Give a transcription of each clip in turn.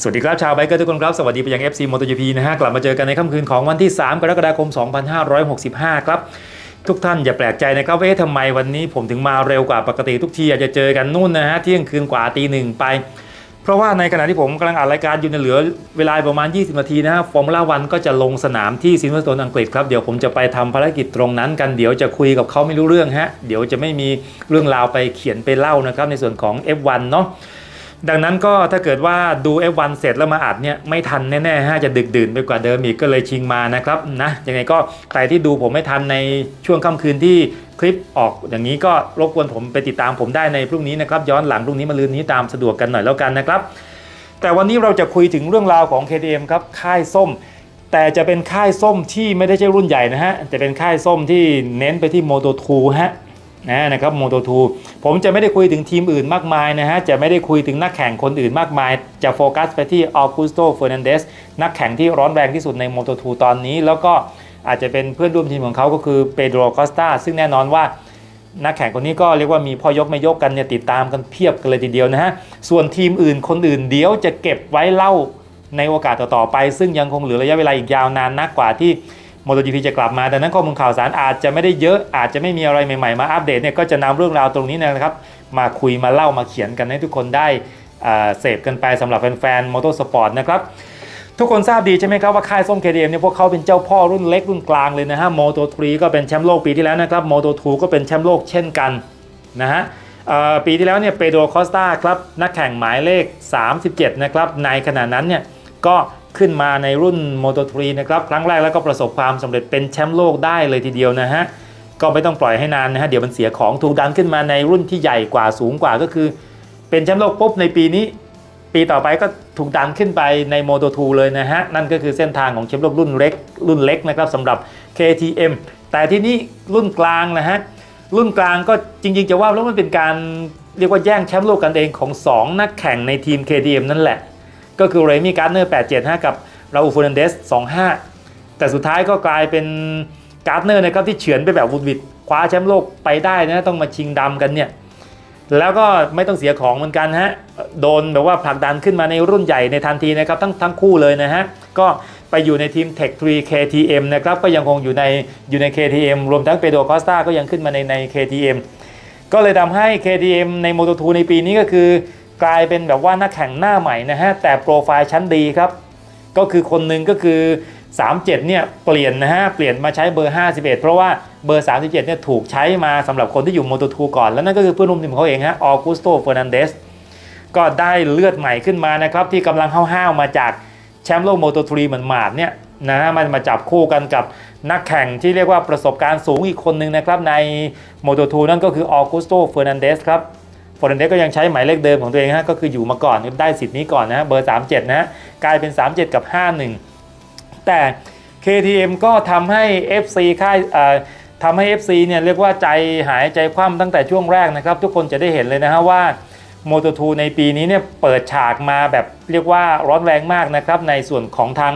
สวัสดีครับชาวไบเกอร์ทุกคนครับสวัสดีไปยัง FC MotoGP นะฮะกลับมาเจอกันในค่ำคืนของวันที่ 3 กรกฎาคม 2565 ครับทุกท่านอย่าแปลกใจนะครับว่าเอ๊ะทำไมวันนี้ผมถึงมาเร็วกว่าปกติทุกทีอาจจะเจอกันนู่นนะฮะเที่ยงคืนกว่าตีหนึ่งไป เพราะว่าในขณะที่ผมกำลังอัดรายการอยู่ในเหลือเวลาประมาณ 20 นาทีนะฮะฟอร์มูล่าวันก็จะลงสนามที่ซินเวอร์สโตนอังกฤษครับเดี๋ยวผมจะไปทำภารกิจตรงนั้นกันเดี๋ยวจะคุยกับเขาไม่รู้เรื่องฮะเดี๋ยวจะไม่มีเรื่องราวไปเขียนไปเล่านะครับในส่วนของ F1 เนาะ ดังนั้นก็ถ้าเกิดว่าดู F1 เสร็จแล้วมาอัดเนี่ยไม่ทันแน่ๆฮะจะดึกดื่นไปกว่าเดิมอีกก็เลยชิงมานะครับนะยังไงก็ใครที่ดูผมไม่ทันในช่วงค่ำคืนที่คลิปออกอย่างนี้ก็รบกวนผมไปติดตามผมได้ในพรุ่งนี้นะครับย้อนหลังพรุ่งนี้มาลืนนี้ตามสะดวกกันหน่อยแล้วกันนะครับ แต่วันนี้เราจะคุยถึงเรื่องราวของ KTM ครับค่ายส้ม แต่จะเป็นค่ายส้มที่ไม่ได้ใช่รุ่นใหญ่นะฮะจะเป็นค่ายส้มที่เน้นไปที่ Moto2 ฮะ นะครับ Moto2 ผมจะไม่ได้คุยถึงทีมอื่นมากมายนะฮะ จะไม่ได้คุยถึงนักแข่งคนอื่นมากมาย จะโฟกัสไปที่ออกุสโตเฟอร์นันเดสนักแข่งที่ร้อนแรงที่สุดใน Moto2 ตอนนี้ แล้วก็อาจจะเป็นเพื่อนร่วมทีมของเขาก็คือเปโดรคอสตาซึ่งแน่นอนว่านักแข่งคนนี้ก็เรียกว่ามีพ่อยกไม่ยกกันเนี่ยติดตามกันเพียบกันเลยทีเดียวนะฮะ ส่วนทีมอื่นคนอื่นเดี๋ยวจะเก็บไว้เล่าในโอกาสต่อๆไป ซึ่งยังคงเหลือระยะเวลาอีกยาวนานนักกว่าที่ MotoGP จะกลับมาดังนั้นข้อมูลข่าวสารอาจจะไม่ได้เยอะอาจจะไม่มีอะไรใหม่ๆ มาอัปเดตเนี่ยก็จะนำเรื่องราวตรงนี้นะครับ มาคุยมาเล่ามาเขียนกันให้ทุกคนได้เสพกันไปสำหรับแฟนๆมอเตอร์สปอร์ตนะครับทุกคนทราบดีใช่ไหมครับว่าค่ายส้ม KTM เนี่ยพวกเขาเป็นเจ้าพ่อรุ่นเล็กรุ่นกลางเลยนะฮะ Moto 3ก็เป็นแชมป์โลกปีที่แล้วนะครับ Moto 2ก็เป็นแชมป์โลกเช่นกันนะฮะปีที่แล้วเนี่ยเปโดรคอสตาครับนักแข่งหมายเลข 37 นะครับในขณะนั้นเนี่ยก็ ขึ้นมาในรุ่น Moto 3นะครับครั้งแรกแล้วก็ประสบความสำเร็จเป็นแชมป์โลกได้เลยทีเดียวนะฮะก็ไม่ต้องปล่อยให้นานนะฮะเดี๋ยวมันเสียของถูกดันขึ้นมาในรุ่นที่ใหญ่กว่าสูงกว่าก็คือ เป็นแชมป์โลกปุ๊บในปีนี้ ปีต่อไปก็ถูกดันขึ้นไปใน Moto 2เลยนะฮะนั่นก็คือเส้นทางของแชมป์โลกรุ่นเล็กรุ่นเล็กนะครับสำหรับ KTM แต่ที่นี่รุ่นกลางนะฮะรุ่นกลางก็จริงๆ จะว่าแล้วมันเป็นการเรียกว่าแย่งแชมป์โลกกันเองของ 2 นักแข่งในทีม KTM นั่นแหละ ก็คือเรมี่การ์เนอร์87กับราอูฟูนันเดส25 แต่สุดท้ายก็กลายเป็นการ์เนอร์นะครับที่เฉือนไปแบบวุดวิดคว้าแชมป์โลกไปได้นะต้องมาชิงดำกันเนี่ยแล้วก็ไม่ต้องเสียของเหมือนกันฮะโดนแบบว่าผลักดันขึ้นมาในรุ่นใหญ่ในทันทีนะครับทั้งทั้งคู่เลยนะฮะก็ไปอยู่ในทีม Tech 3 KTM นะครับก็ยังคงอยู่ในอยู่ใน KTM รวมทั้งเปโดรคอสตาก็ยังขึ้นมาในใน KTM ก็เลยทำให้ KTM ใน Moto2 ในปีนี้ก็คือ กลายเป็นแบบว่านักแข่งหน้าใหม่นะฮะแต่โปรไฟล์ชั้นดีครับ ก็คือคนหนึ่งก็คือ 37 เนี่ยเปลี่ยนนะฮะเปลี่ยนมาใช้เบอร์ 51 เพราะว่าเบอร์ 37 เนี่ยถูกใช้มาสำหรับคนที่อยู่ Moto2 ก่อน แล้วนั่นก็คือเพื่อนร่วมทีมของเขาเองฮะออกุสโตเฟอร์นันเดสก็ได้เลือดใหม่ขึ้นมานะครับที่กำลังห้าวๆมาจากแชมป์โลก Moto3 เหมือนหมาดเนี่ยนะฮะมันมาจับคู่กันกับนักแข่งที่เรียกว่าประสบการณ์สูงอีกคนหนึ่งนะครับใน Moto2 นั่นก็คือออกุสโตเฟอร์นันเดสครับ ฟอร์นันเดสก็ยังใช้หมายเลขเดิมของตัวเองฮะก็คืออยู่มาก่อนได้สิทธิ์นี้ก่อนนะเบอร์ 37นะฮะกลายเป็น 37 กับ 51 แต่ KTM ก็ทำให้ FC ค่ายทำให้ FC เนี่ยเรียกว่าใจหายใจคว่ำตั้งแต่ช่วงแรกนะครับ ทุกคนจะได้เห็นเลยนะฮะว่า Moto2 ในปีนี้เนี่ยเปิดฉากมาแบบเรียกว่าร้อนแรงมากนะครับ ในส่วนของทาง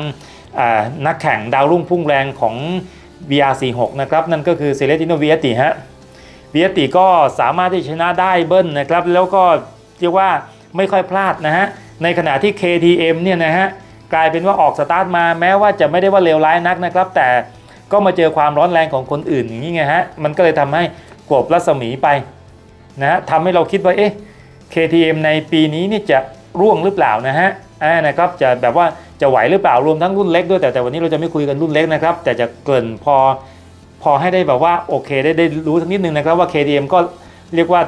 นักแข่งดาวรุ่งพุ่งแรงของ VR46 นะครับ นั่นก็คือเซเลติโนเวียติฮะ วียติก็สามารถที่ชนะได้เบิ้ลนะครับ แล้วก็เรียกว่าไม่ค่อยพลาดนะฮะ ในขณะที่ KTM เนี่ยนะฮะกลายเป็นว่าออกสตาร์ทมาแม้ว่าจะไม่ได้ว่าเลวร้ายนักนะครับ แต่ก็มาเจอความร้อนแรงของคนอื่นอย่างนี้ไงฮะ มันก็เลยทำให้กบรัศมีไปนะฮะทำให้เราคิดว่าเอ๊ะ KTM ในปีนี้นี่จะร่วงหรือเปล่านะฮะอ่านะครับจะแบบว่าจะไหวหรือเปล่ารวมทั้งรุ่นเล็กด้วยแต่แต่วันนี้เราจะไม่คุยกันรุ่นเล็กนะครับ แต่จะเกริ่นพอ อให้ได้แบบว่าโอเคได้ได้รู้สักนิดนึงนะครับว่า KTM ก็เรียกว่า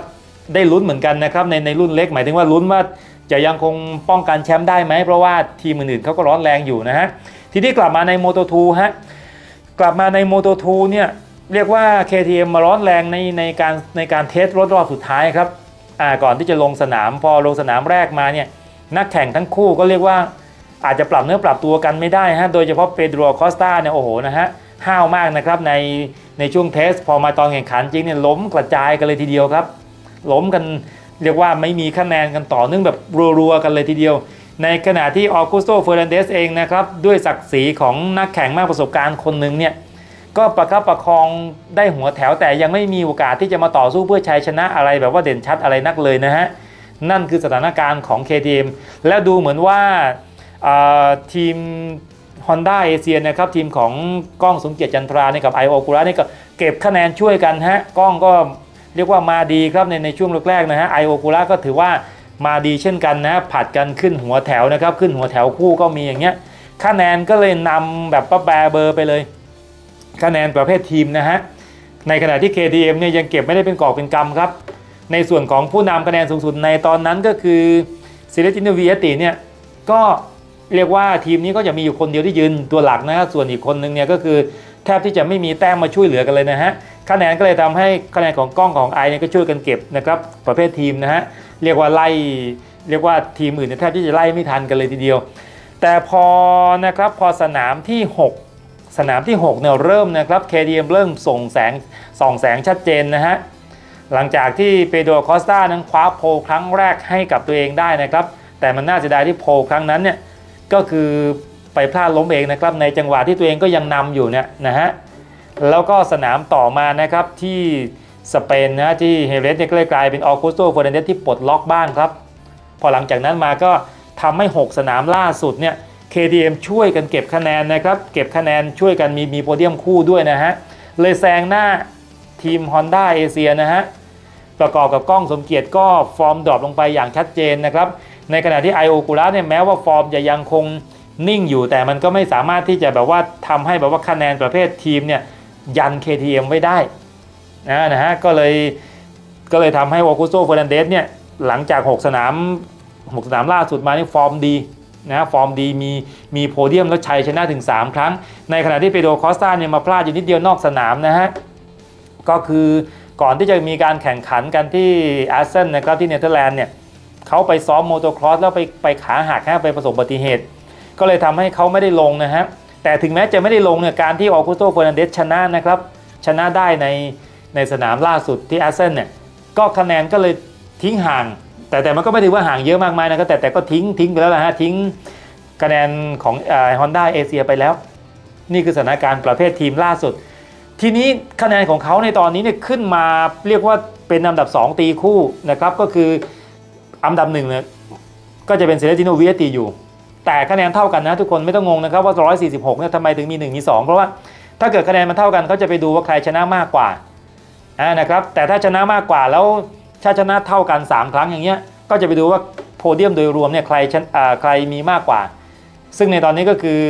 ได้ลุ้นเหมือนกันนะครับในในรุ่นเล็กหมายถึงว่าลุ้นว่าจะยังคงป้องกันแชมป์ได้ไหมเพราะว่าทีมอื่นๆเขาก็ร้อนแรงอยู่นะฮะทีนี้กลับมาใน Moto2 ฮะกลับมาใน Moto2 เนี่ยเรียกว่า KTM มาร้อนแรงในในการในการเทสรถรอบสุดท้ายครับอ่าก่อนที่จะลงสนามพอลงสนามแรกมาเนี่ยนักแข่งทั้งคู่ก็เรียกว่าอาจจะปรับเนื้อปรับตัวกันไม่ได้ฮะโดยเฉพาะเปโดรคอสตาเนี่ยโอ้โหนะฮะ ห้าวมากนะครับในในช่วงเทส พอมาตอนแข่งขันจริงเนี่ยล้มกระจายกันเลยทีเดียวครับ ล้มกันเรียกว่าไม่มีคะแนนกันต่อเนื่องแบบรัวๆกันเลยทีเดียว ในขณะที่ออกุสโตเฟอร์นันเดสเองนะครับด้วยศักดิ์ศรีของนักแข่งมากประสบการณ์คนหนึ่งเนี่ยก็ประคับประคองได้หัวแถวแต่ยังไม่มีโอกาสที่จะมาต่อสู้เพื่อชัยชนะอะไรแบบว่าเด่นชัดอะไรนักเลยนะฮะนั่นคือสถานการณ์ของ KTM และดูเหมือนว่าอ่าทีม Honda เอเชียนะครับทีมของกล้องสมเกียรติจันทราเนี่ยกับไอโอกุระนี่ก็เก็บคะแนนช่วยกันฮะกล้องก็เรียกว่ามาดีครับในในช่วงแรกๆนะฮะไอโอกุระก็ถือว่ามาดีเช่นกันนะผัดกันขึ้นหัวแถวนะครับขึ้นหัวแถวคู่ก็มีอย่างเงี้ยคะแนนก็เลยนำแบบป้าแบร์เบอร์ไปเลย คะแนนประเภททีมนะฮะในขณะที่ KTM เนี่ยยังเก็บไม่ได้เป็นกอบเป็นกำครับ ในส่วนของผู้นำคะแนนสูงสุดในตอนนั้นก็คือซิเลตินวีเอติเนี่ยก็ เรียกว่าทีมนี้ก็จะมีอยู่คนเดียวที่ยืนตัวหลักนะส่วนอีกคนนึงเนี่ยก็คือแทบที่จะไม่มีแต้มมาช่วยเหลือกันเลยนะฮะคะแนนก็เลยทำให้คะแนนของกล้องของไอเนี่ยก็ช่วยกันเก็บนะครับประเภททีมนะฮะเรียกว่าไล่เรียกว่าทีมอื่นเนี่ยแทบที่จะไล่ไม่ทันกันเลยทีเดียว แต่พอนะครับพอสนามที่ 6 สนามที่6เนี่ยเริ่มนะครับ KTM เริ่มส่งแสงส่องแสงชัดเจนนะฮะหลังจากที่เปโดรคอสตานั้นคว้าโพลครั้งแรกให้กับตัวเองได้นะครับแต่มันน่าเสียดายที่โพลครั้งนั้นเนี่ย ก็คือไปพลาดล้มเองนะครับในจังหวะที่ตัวเองก็ยังนำอยู่เนี่ยนะฮะแล้วก็สนามต่อมานะครับที่สเปนนะที่เฮเรสเนี่ยก็เลยกลายเป็นออกุสโตเฟอร์นันเดสที่ปลดล็อกบ้างครับ พอหลังจากนั้นมาก็ทำให้ 6 สนามล่าสุดเนี่ย KTM ช่วยกันเก็บคะแนนนะครับ เก็บคะแนนช่วยกันมีมีโพเดียมคู่ด้วยนะฮะ เลยแซงหน้าทีม Honda เอเชียนะฮะ ประกอบกับกล้องสมเกียรติก็ฟอร์มดรอปลงไปอย่างชัดเจนนะครับ ในขณะที่ไอโอกุระเนี่ยแม้ว่าฟอร์มจะยังคงนิ่งอยู่แต่มันก็ไม่สามารถที่จะแบบว่าทำให้แบบว่าคะแนนประเภททีมเนี่ยยัน KTM ไว้ได้นะนะฮะก็เลยก็เลยทำให้วอคุโซเฟอร์นันเดสเนี่ยหลังจาก 6 สนาม 6 สนามล่าสุดมานี่ฟอร์มดีนะฟอร์มดีมีมีโพเดียมแล้วชัยชนะถึง 3 ครั้ง ในขณะที่เปโดคอสตาเนี่ยมาพลาดอยู่นิดเดียวนอกสนามนะฮะก็คือก่อนที่จะมีการแข่งขันกันที่อาร์เซนนะครับที่เนเธอร์แลนด์เนี่ย เขาไปซ้อมโมโตครอสแล้วไปไปขาหักฮะไปประสบอุบัติเหตุ ก็เลยทำให้เขาไม่ได้ลงนะฮะแต่ถึงแม้จะไม่ได้ลงเนี่ยการที่ออกุโตเฟอร์นันเดสชนะนะครับชนะได้ในในสนามล่าสุดที่อาร์เซนเนี่ยก็คะแนนก็เลยทิ้งห่าง แต่แต่มันก็ไม่ถือว่าห่างเยอะมากมายนะครับแต่แต่ก็ทิ้งทิ้งไปแล้วนะฮะทิ้งคะแนนของฮอนด้าเอเชียไปแล้ว นี่คือสถานการณ์ประเภททีมล่าสุด ทีนี้คะแนนของเขาในตอนนี้เนี่ยขึ้นมาเรียกว่าเป็นอันดับ 2 ตีคู่นะครับก็คือ อันดับหนึ่งเนี่ยก็จะเป็นเซเลติโนวิเอตีอยู่ แต่คะแนนเท่ากันนะทุกคนไม่ต้องงงนะครับว่า 146เนี่ยทำไมถึงมี 1 มี 2 เพราะว่าถ้าเกิดคะแนนมันเท่ากันเขาจะไปดูว่าใครชนะมากกว่าอ่านะครับแต่ถ้าชนะมากกว่าแล้วถ้าชนะเท่ากัน 3 ครั้งอย่างเงี้ยก็จะไปดูว่าโพเดียมโดยรวมเนี่ยใครชนอ่าใครมีมากกว่า ซึ่งในตอนนี้ก็คือ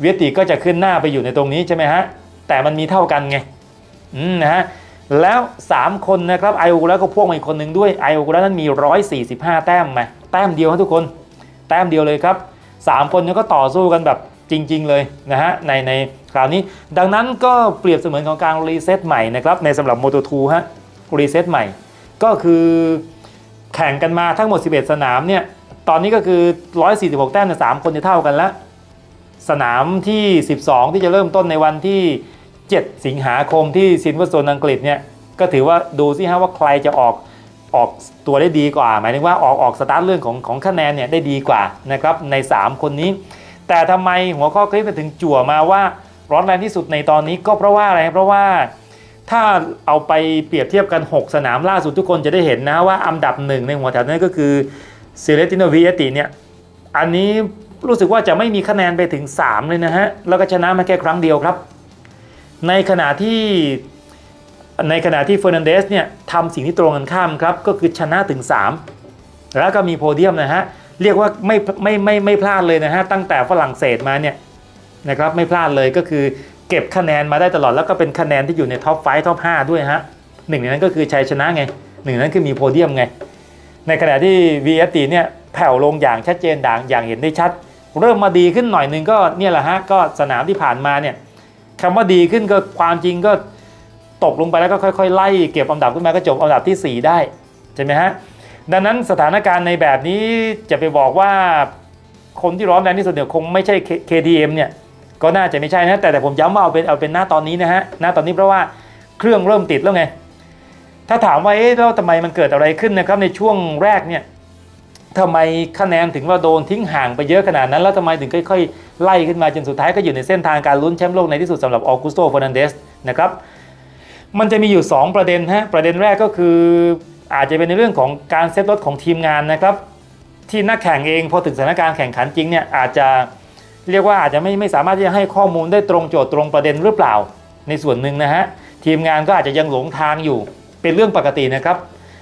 เวียติก็จะขึ้นหน้าไปอยู่ในตรงนี้ใช่ไหมฮะแต่มันมีเท่ากันไงอืมนะฮะ แล้ว 3 คนนะครับไอโอกุระก็พ่วงมาอีกคนหนึ่งด้วยไอโอกุระนั้นมี 145 แต้มไหมแต้มเดียวครับทุกคน แต้มเดียวเลยครับ 3 คนนี้ก็ต่อสู้กันแบบจริง ๆ เลยนะฮะในในคราวนี้ดังนั้นก็เปรียบเสมือนของการรีเซ็ตใหม่นะครับในสำหรับ Moto2 ฮะรีเซ็ตใหม่ ก็คือแข่งกันมาทั้งหมด 11 สนามเนี่ยตอนนี้ก็คือ 146 แต้มเนี่ยสามคนจะเท่ากันแล้ว สนามที่ 12 ที่จะเริ่มต้นในวันที่ 7 สิงหาคมที่ซินเวอร์โซนอังกฤษเนี่ยก็ถือว่าดูสิฮะว่าใครจะออกออกตัวได้ดีกว่า หมายถึงว่าออกออกสตาร์ทเรื่องของของคะแนนเนี่ยได้ดีกว่านะครับใน 3 คนนี้ แต่ทำไมหัวข้อคลิปมันถึงจั่วมาว่าร้อนแรงที่สุดในตอนนี้ก็เพราะว่าอะไรเพราะว่าถ้าเอาไปเปรียบเทียบกัน 6 สนามล่าสุดทุกคนจะได้เห็นนะว่าอันดับหนึ่งในหัวแถวนั้นก็คือเซเลติโนวิเอติเนี่ยอันนี้รู้สึกว่าจะไม่มีคะแนนไปถึง 3 เลยนะฮะ แล้วก็ชนะมาแค่ครั้งเดียวครับ ในขณะที่ในขณะที่เฟอร์นันเดสเนี่ยทำสิ่งที่ตรงกันข้ามครับ ก็คือชนะถึง 3 แล้วก็มีโพเดียมนะฮะ เรียกว่าไม่ไม่ไม่ไม่พลาดเลยนะฮะ ตั้งแต่ฝรั่งเศสมาเนี่ยนะครับไม่พลาดเลยก็คือเก็บคะแนนมาได้ตลอดแล้วก็เป็นคะแนนที่อยู่ในท็อปไฟท็อป5ด้วยฮะหนึ่งในนั้นก็คือชัยชนะไงหนึ่งในนั้นคือมีโพเดียมไง ในขณะที่ VST เนี่ยแผ่วลงอย่างชัดเจนด่างอย่างเห็นได้ชัด เริ่มมาดีขึ้นหน่อยหนึ่งก็เนี่ยแหละฮะก็สนามที่ผ่านมาเนี่ย คำว่าดีขึ้นก็ความจริงก็ตกลงไปแล้วก็ค่อยๆ ไล่เก็บอันดับขึ้นมาก็จบอันดับที่ 4 ได้ใช่ไหมฮะดังนั้นสถานการณ์ในแบบนี้จะไปบอกว่าคนที่ร้อนแรงที่สุดเนี่ยคงไม่ใช่ KTM เนี่ยก็น่าจะไม่ใช่นะแต่แต่ผมย้ำว่าเอาเป็นเอาเป็นหน้าตอนนี้นะฮะหน้าตอนนี้เพราะว่าเครื่องเริ่มติดแล้วไง ถ้าถามว่าเอ๊ะแล้วทำไมมันเกิดอะไรขึ้นนะครับในช่วงแรกเนี่ยทำไมคะแนนถึงว่าโดนทิ้งห่างไปเยอะขนาดนั้น แล้วทำไมถึงค่อยๆ ไล่ขึ้นมาจนสุดท้ายก็อยู่ในเส้นทางการลุ้นแชมป์โลกในที่สุดสำหรับออกุสโตฟอร์นันเดสนะครับมันจะมีอยู่ 2 ประเด็นฮะประเด็นแรกก็คืออาจจะเป็นในเรื่องของการเซตรถของทีมงานนะครับ ที่นักแข่งเองพอถึงสถานการณ์แข่งขันจริงเนี่ยอาจจะเรียกว่าอาจจะไม่ไม่สามารถที่จะให้ข้อมูลได้ตรงโจทย์ตรงประเด็นหรือเปล่า ในส่วนหนึ่งนะฮะทีมงานก็อาจจะยังหลงทางอยู่เป็นเรื่องปกตินะครับ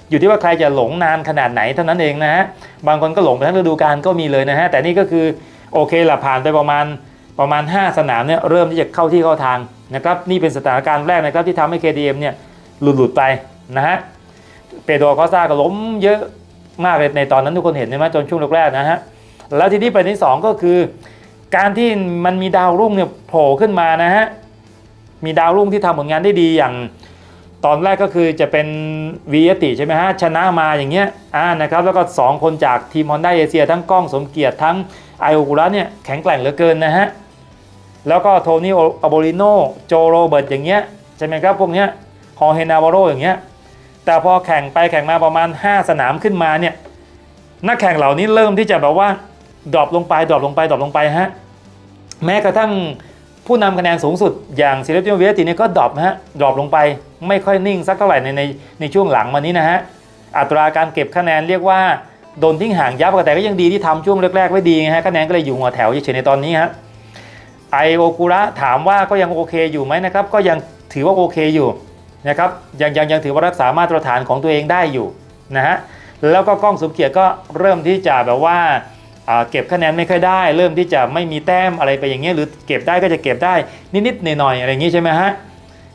อยู่ที่ว่าใครจะหลงนานขนาดไหนเท่านั้นเองนะฮะบางคนก็หลงไปทั้งฤดูกาลก็มีเลยนะฮะแต่นี่ก็คือ โอเคละผ่านไปประมาณประมาณ 5 สนามเนี่ยเริ่มที่จะเข้าที่เข้าทางนะครับนี่เป็นสถานการณ์แรกนะครับที่ทำให้ KTM เนี่ยหลุดหลุดไปนะฮะเปโดรคอสตาก็ล้มเยอะมากเลยในตอนนั้นทุกคนเห็นใช่ไหมจนช่วงแรกๆนะฮะแล้วทีนี้ประเด็นที่สองก็คือ การที่มันมีดาวรุ่งเนี่ยโผล่ขึ้นมานะฮะมีดาวรุ่งที่ทำผลงานได้ดีอย่าง ตอนแรกก็คือจะเป็นวียติใช่ไหมฮะชนะมาอย่างเงี้ยอ่านะครับแล้วก็ 2 คนจากทีมฮอนด้าเอเชียทั้งกล้องสมเกียรติทั้งไอโอกุระเนี่ยแข็งแกร่งเหลือเกินนะฮะแล้วก็โทนี่อโบริโนโจโรเบิร์ตอย่างเงี้ยใช่ไหมครับพวกเนี้ยฮอเฮนาวาโรอย่างเงี้ยแต่พอแข่งไปแข่งมาประมาณ 5 สนามขึ้นมาเนี่ยนักแข่งเหล่านี้เริ่มที่จะแบบว่าดรอปลงไปดรอปลงไปดรอปลงไปฮะแม้กระทั่ง ผู้นำคะแนนสูงสุดอย่างซิเลติโนเวติเนี่ยก็ดรอปนะฮะดรอปลงไปไม่ค่อยนิ่งสักเท่าไหร่ในในในช่วงหลังมานี้นะฮะอัตราการเก็บคะแนนเรียกว่าโดนทิ้งห่างยับแต่ก็ยังดีที่ทำช่วงแรกๆไว้ดีฮะคะแนนก็เลยอยู่หัวแถวเฉยๆในตอนนี้ฮะไอโอกุระถามว่าก็ยังโอเคอยู่ไหมนะครับก็ยังถือว่าโอเคอยู่นะครับยังยังยังถือว่ารักษามาตรฐานของตัวเองได้อยู่นะฮะแล้วก็กล้องสมเกียรติก็เริ่มที่จะแบบว่า เก็บคะแนนไม่ค่อยได้ เริ่มที่จะไม่มีแต้มอะไรไปอย่างเงี้ยหรือเก็บได้ก็จะเก็บได้นิดๆหน่อยๆอะไรอย่างงี้ใช่ไหมฮะ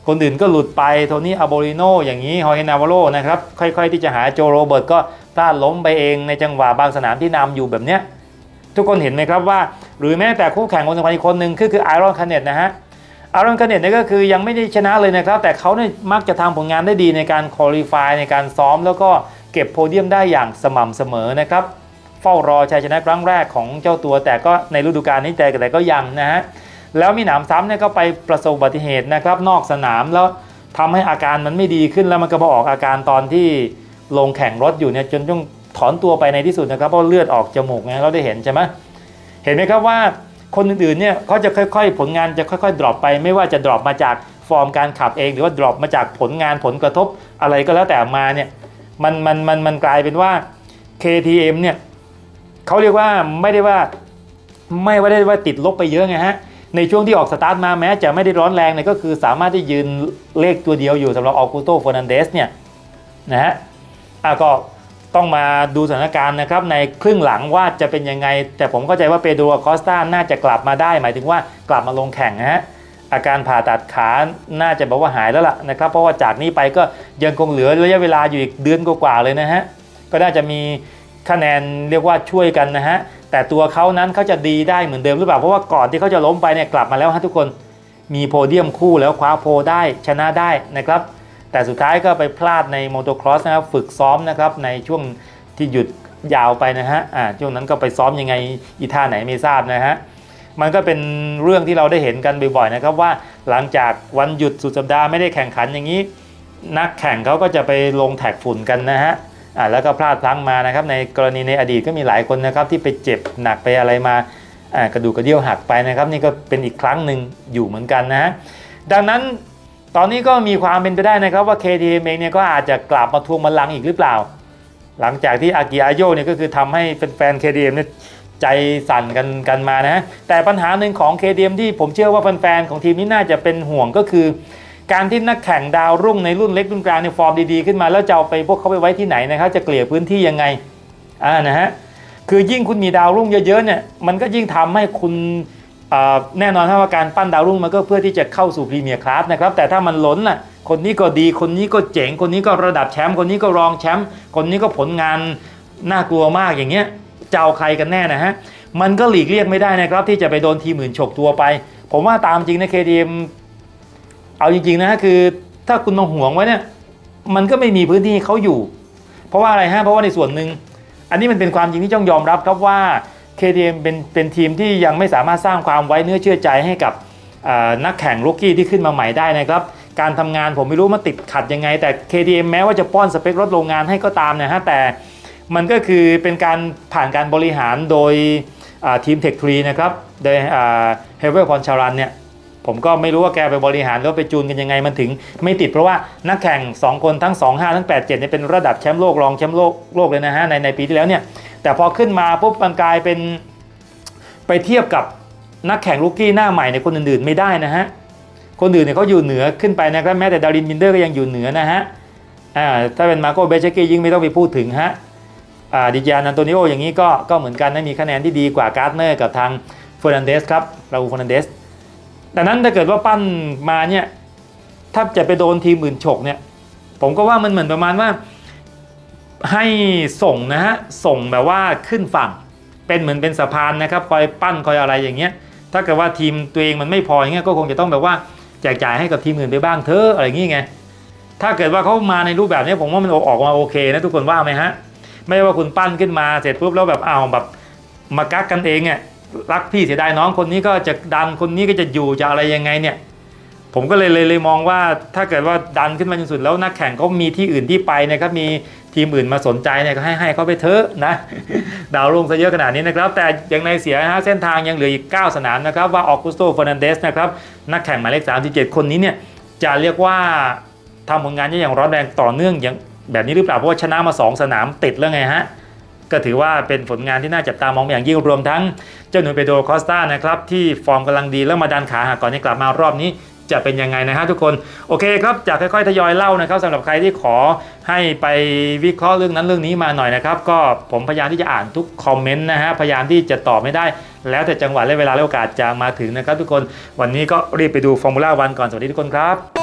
คนอื่นก็หลุดไปโทนี่อาโบริโนอย่างนี้ฮอยนาวาโรนะครับค่อยๆ ที่จะหาโจโรเบิร์ตก็พลาดล้มไปเองในจังหวะบางสนามที่นำอยู่แบบเนี้ยทุกคนเห็นไหมครับว่า หรือแม้แต่คู่แข่งคนสำคัญอีกคนหนึ่งคือคือไอรอนคาเนตนะฮะไอรอนคาเนตเนี่ยก็คือยังไม่ได้ชนะเลยนะครับ แต่เขาเนี่ยมักจะทำผลงานได้ดีในการคอลี่ฟายในการซ้อม แล้วก็เก็บโพเดียมได้อย่างสม่ำเสมอนะครับ เฝ้ารอชัยชนะครั้งแรกของเจ้าตัวแต่ก็ในฤดูกาลนี้แต่แต่ก็ยังนะฮะแล้วมีหนามซ้ำเนี่ยก็ไปประสบอุบัติเหตุนะครับนอกสนามแล้วทำให้อาการมันไม่ดีขึ้นแล้วมันก็มาออกอาการตอนที่ลงแข่งรถอยู่เนี่ยจนต้องถอนตัวไปในที่สุดนะครับเพราะเลือดออกจมูกไงเราได้เห็นใช่ไหมเห็นไหมครับว่าคนอื่นๆเนี่ยเขาจะค่อยๆ ผลงานจะค่อยๆดรอปไป ไม่ว่าจะดรอปมาจากฟอร์มการขับเอง หรือว่าดรอปมาจากผลงานผลกระทบอะไรก็แล้วแต่มาเนี่ยมันมันมันมันกลายเป็นว่า KTM เนี่ย เขาเรียกว่าไม่ได้ว่าไม่ว่าได้ว่าติดลบไปเยอะไงฮะในช่วงที่ออกสตาร์ทมาแม้จะไม่ได้ร้อนแรงเนี่ยก็คือสามารถที่ยืนเลขตัวเดียวอยู่สำหรับออกูโตฟอร์นันเดสเนี่ยนะฮะอะก็ต้องมาดูสถานการณ์นะครับในครึ่งหลังว่าจะเป็นยังไง แต่ผมเข้าใจว่าเปโดรคอสตาน่าจะกลับมาได้ หมายถึงว่ากลับมาลงแข่งนะฮะอาการผ่าตัดขาน่าจะบอกว่าหายแล้วล่ะนะครับ เพราะว่าจากนี้ไปก็ยังคงเหลือระยะเวลาอยู่อีกเดือนกว่าๆเลยนะฮะก็น่าจะมี คะแนนเรียกว่าช่วยกันนะฮะ แต่ตัวเขานั้นเขาจะดีได้เหมือนเดิมหรือเปล่า เพราะว่าก่อนที่เขาจะล้มไปเนี่ยกลับมาแล้วฮะทุกคน มีโพเดียมคู่แล้วคว้าโพได้ชนะได้นะครับ แต่สุดท้ายก็ไปพลาดในโมโตครอสนะครับฝึกซ้อมนะครับในช่วงที่หยุดยาวไปนะฮะ อ่า ช่วงนั้นก็ไปซ้อมยังไงอีท่าไหนไม่ทราบนะฮะ มันก็เป็นเรื่องที่เราได้เห็นกันบ่อยๆนะครับว่าหลังจากวันหยุดสุดสัปดาห์ไม่ได้แข่งขันอย่างนี้ นักแข่งเขาก็จะไปลงแท็กฝุ่นกันนะฮะ อ่าแล้วก็พลาดพลั้งมานะครับในกรณีในอดีตก็มีหลายคนนะครับที่ไปเจ็บหนักไปอะไรมาอ่ากระดูกกระเดี่ยวหักไปนะครับนี่ก็เป็นอีกครั้งหนึ่งอยู่เหมือนกันนะฮะดังนั้นตอนนี้ก็มีความเป็นไปได้นะครับว่า KTM เองเนี่ยก็อาจจะกลับมาทวงบัลลังก์อีกหรือเปล่า หลังจากที่อากิอาโยเนี่ยก็คือทำให้แฟนๆ KTM เนี่ยใจสั่นกันกันมานะฮะแต่ปัญหาหนึ่งของ KTM ที่ผมเชื่อว่าแฟนๆของทีมนี้น่าจะเป็นห่วงก็คือ การที่นักแข่งดาวรุ่งในรุ่นเล็กรุ่นกลางในยฟอร์มดีๆขึ้นมาแล้วจะเอาไปพวกเขาไปไว้ที่ไหนนะครับจะเกลี่ยพื้นที่ยังไงอ่านะฮะคือยิ่งคุณมีดาวรุ่งเยอะๆเนี่ยมันก็ยิ่งทำให้คุณแน่นอนถ้าว่าการปั้นดาวรุ่งมันก็เพื่อที่จะเข้าสู่พรีเมียร์คลาสนะครับแต่ถ้ามันล้นน่ะคนนี้ก็ดีคนนี้ก็เจ๋ง คนนี้ก็ระดับแชมป์คนนี้ก็รองแชมป์คนนี้ก็ผลงานน่ากลัวมากอย่างเงี้ยจะเอาใครกันแน่นะฮะมันก็หลีกเลี่ยงไม่ได้นะครับที่จะไปโดนทีมอื่นฉกตัวไป ผมว่าตามจริงนะ KTM เอาจริงๆนะคือถ้าคุณมาห่วงไว้เนี่ยมันก็ไม่มีพื้นที่เขาอยู่ เพราะว่าอะไรฮะเพราะว่าในส่วนหนึ่งอันนี้มันเป็นความจริงที่ต้องยอมรับครับว่า KTM เป็นเป็นทีมที่ยังไม่สามารถสร้างความไว้เนื้อเชื่อใจให้กับนักแข่งลูกกี้ที่ขึ้นมาใหม่ได้นะครับ การทำงานผมไม่รู้มันติดขัดยังไง แต่ KTM แม้ว่าจะป้อนสเปครถโรงงานให้ก็ตามนะฮะแต่มันก็คือเป็นการผ่านการบริหารโดยทีมเทคทรีนะครับโดยเฮเวอร์พอนชารันเนี่ย ผมก็ไม่รู้ว่าแกไปบริหารแล้วไปจูนกันยังไงมันถึง ไม่ติดเพราะว่านักแข่ง 2 คนทั้ง 2 5 ทั้ง 8 7เนี่ยเป็นระดับแชมป์โลกรองแชมป์โลกโลกเลยนะฮะในในปีที่แล้วเนี่ยแต่พอขึ้นมาปุ๊บมันกลายเป็นไปเทียบกับนักแข่งลูกกี้หน้าใหม่ในคนอื่นๆไม่ได้นะฮะคนอื่นเนี่ยเขาอยู่เหนือขึ้นไปนะครับแม้แต่ดารินบินเดอร์ก็ยังอยู่เหนือนะฮะอ่าถ้าเป็นมาโกเบเชกี้ยิ่งไม่ต้องไปพูดถึงฮะอ่าดิจยานันโตนิโออย่างนี้ก็ก็เหมือนกันนะมีคะแนนที่ดีกว่าการ์ดเนอร์กับทางเฟอร์นันเดสครับราอูเฟอร์นันเดส แต่นั้นถ้าเกิดว่าปั้นมาเนี่ยถ้าจะไปโดนทีมอื่นฉกเนี่ย ผมก็ว่ามันเหมือนประมาณว่าให้ส่งนะฮะส่งแบบว่าขึ้นฝั่ง เป็นเหมือนเป็นสะพานนะครับคอยปั้นคอยอะไรอย่างเงี้ย ถ้าเกิดว่าทีมตัวเองมันไม่พออย่างเงี้ยก็คงจะต้องแบบว่าแจกจ่ายให้กับทีมอื่นไปบ้างเถอะอะไรอย่างงี้ไงถ้าเกิดว่าเขามาในรูปแบบนี้ผมว่ามันออกมาโอเคนะทุกคนว่าไหมฮะ ไม่ว่าคุณปั้นขึ้นมาเสร็จปุ๊บแล้วแบบเอาแบบมากักกันเองเนี่ย รักพี่เสียดายน้องคนนี้ก็จะดันคนนี้ก็จะอยู่จะอะไรยังไงเนี่ย ผมก็เลยเลยเลยมองว่าถ้าเกิดว่าดันขึ้นมาจนสุดแล้วนักแข่งเขามีที่อื่นที่ไปนะครับมีทีมอื่นมาสนใจเนี่ยก็ให้ให้เขาไปเถอะนะดาวลงซะเยอะขนาดนี้นะครับ แต่ยังในเสียนะฮะเส้นทางยังเหลืออีก 9 สนามนะครับว่าออกุสโตเฟอร์นันเดสนะครับนักแข่งหมายเลข37 คนนี้เนี่ยจะเรียกว่าทำผลงานได้อย่างร้อนแรงต่อเนื่องอย่างแบบนี้หรือเปล่าเพราะว่าชนะมา 2 สนามติดแล้วไงฮะ ก็ถือว่าเป็นผลงานที่น่าจับตามองอย่างยิ่งรวมทั้งเจ้าหนุ่ยเปโดรคอสตานะครับที่ฟอร์มกำลังดีแล้วมาดันขาหักก่อนที่กลับมารอบนี้จะเป็นยังไงนะฮะทุกคนโอเคครับจะค่อยๆทยอยเล่านะครับสำหรับใครที่ขอให้ไปวิเคราะห์เรื่องนั้นเรื่องนี้มาหน่อยนะครับก็ผมพยายามที่จะอ่านทุกคอมเมนต์นะฮะพยายามที่จะตอบไม่ได้ แล้วแต่จังหวะและเวลาและโอกาสจะมาถึงนะครับ ทุกคนวันนี้ก็รีบไปดูฟอร์มูล่าวันก่อนสวัสดีทุกคนครับ